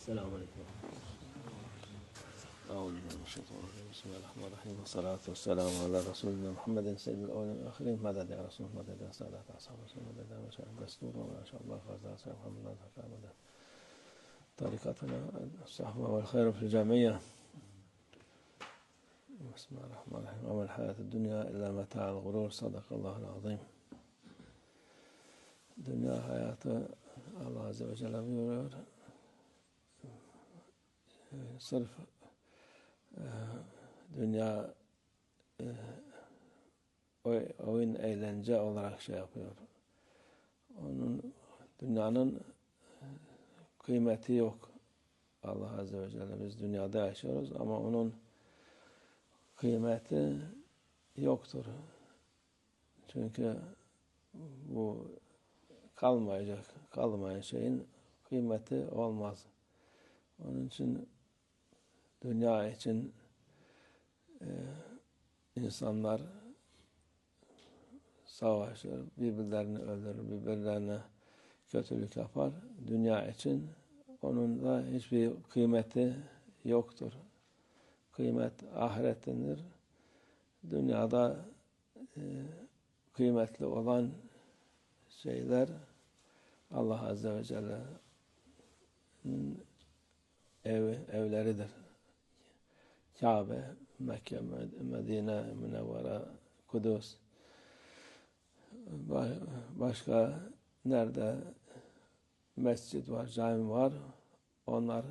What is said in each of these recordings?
السلام عليكم. أعوذ بالله من الشيطان الرجيم. بسم الله الرحمن الرحيم. والصلاة والسلام على رسولنا محمد سيد الأولين والآخرين. مدد يا رسول مدد يا سادة أصحاب رسول مدد يا مشايخ دستور وما شاء الله فضل سيد محمد الله. مدد طريقتنا الصحبة والخير في الجميع بسم الله الرحمن الرحيم. وما الحياة الدنيا إلا متاع الغرور. صدق الله العظيم. Allah Azze ve Celle buyuruyor. Sırf e, dünya e, oy- oyun eğlence olarak şey yapıyor. Onun dünyanın e, kıymeti yok. Allah Azze ve Celle biz dünyada yaşıyoruz ama onun kıymeti yoktur. Çünkü bu kalmayacak, kalmayan şeyin kıymeti olmaz. Onun için dünya için e, insanlar savaşır, birbirlerini öldürür, birbirlerine kötülük yapar. Dünya için onun da hiçbir kıymeti yoktur. Kıymet ahirettendir. Dünyada e, kıymetli olan şeyler Allah Azze ve Celle'nin ev, evleridir. Kabe, Mekke, Medine, Münevvere, Kudüs. Ba- Başka nerede mescid var, cami var, onlar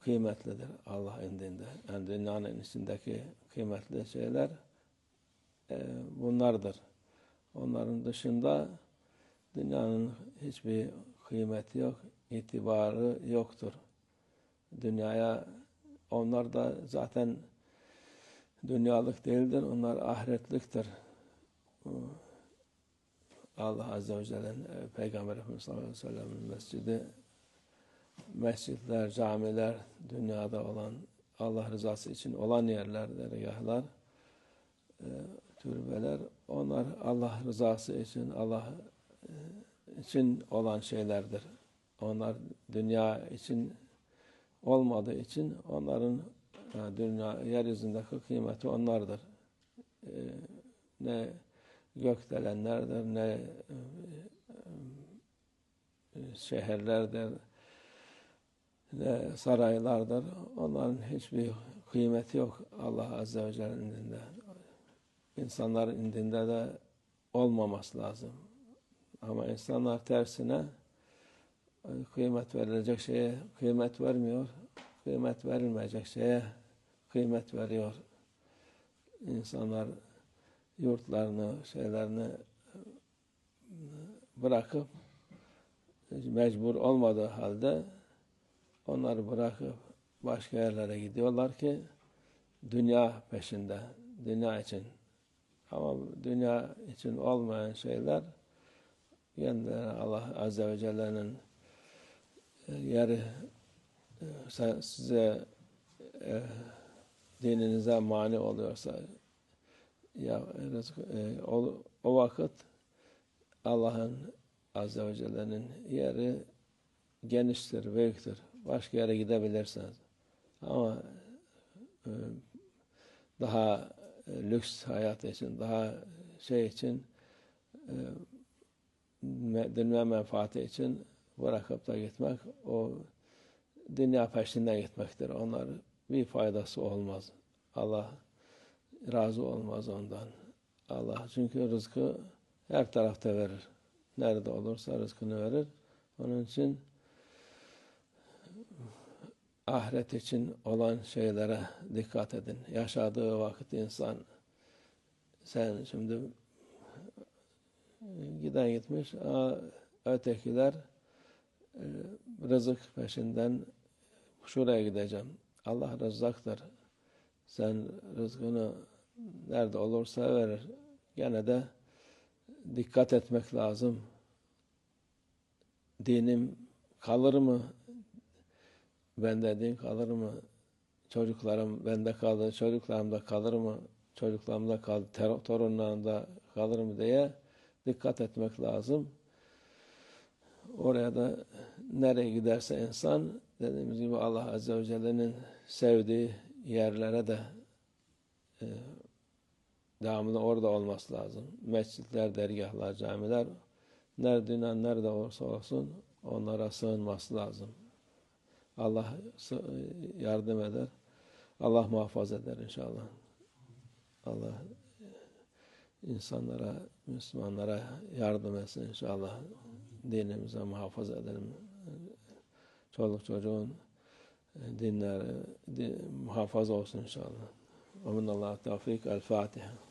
kıymetlidir Allah indinde. Yani dünyanın içindeki kıymetli şeyler e, bunlardır. Onların dışında dünyanın hiçbir kıymeti yok, itibarı yoktur. Dünyaya onlar da zaten dünyalık değildir, onlar ahiretliktir. Allah Azze ve Celle'nin e, Peygamber Efendimiz sallallahu aleyhi ve sellem'in mescidi, mescitler, camiler, dünyada olan, Allah rızası için olan yerler, dergahlar, e, türbeler, onlar Allah rızası için, Allah e, için olan şeylerdir. Onlar dünya için olmadığı için onların e, dünya yeryüzündeki kıymeti onlardır. E, ne gökdelenlerdir, ne e, şehirlerdir, ne saraylardır. Onların hiçbir kıymeti yok Allah Azze ve Celle'nin indinde. İnsanların indinde de olmaması lazım. Ama insanlar tersine kıymet verilecek şeye kıymet vermiyor. Kıymet verilmeyecek şeye kıymet veriyor. İnsanlar yurtlarını, şeylerini e, bırakıp mecbur olmadığı halde onları bırakıp başka yerlere gidiyorlar ki dünya peşinde, dünya için. Ama dünya için olmayan şeyler kendilerine Allah Azze ve Celle'nin e, yeri e, size e, dininize mani oluyorsa ya e, o, o vakit Allah'ın Azze ve Celle'nin yeri geniştir, büyüktür. Başka yere gidebilirsiniz. Ama e, daha e, lüks hayat için, daha şey için e, dünya menfaati için bırakıp da gitmek o dünya peşinden gitmektir. Onlar bir faydası olmaz. Allah razı olmaz ondan. Allah çünkü rızkı her tarafta verir. Nerede olursa rızkını verir. Onun için ahiret için olan şeylere dikkat edin. Yaşadığı vakit insan sen şimdi giden gitmiş ötekiler e, rızık peşinden şuraya gideceğim. Allah rızzaktır. Sen rızkını nerede olursa verir. Gene de dikkat etmek lazım. Dinim kalır mı? Bende din kalır mı? Çocuklarım bende kalır, çocuklarımda kalır mı? Çocuklarımda ter- torunlarımda kalır mı diye dikkat etmek lazım. Oraya da nereye giderse insan dediğimiz gibi Allah Azze ve Celle'nin sevdiği yerlere de e, devamlı orada olması lazım. Mescitler, dergahlar, camiler nerede dünyanın nerede olursa olsun onlara sığınması lazım. Allah yardım eder. Allah muhafaza eder inşallah. Allah insanlara, Müslümanlara yardım etsin inşallah. Dinimize muhafaza edelim. Çoluk çocuğun dinleri din, muhafaza olsun inşallah. Amin Allah tevfik. El Fatiha.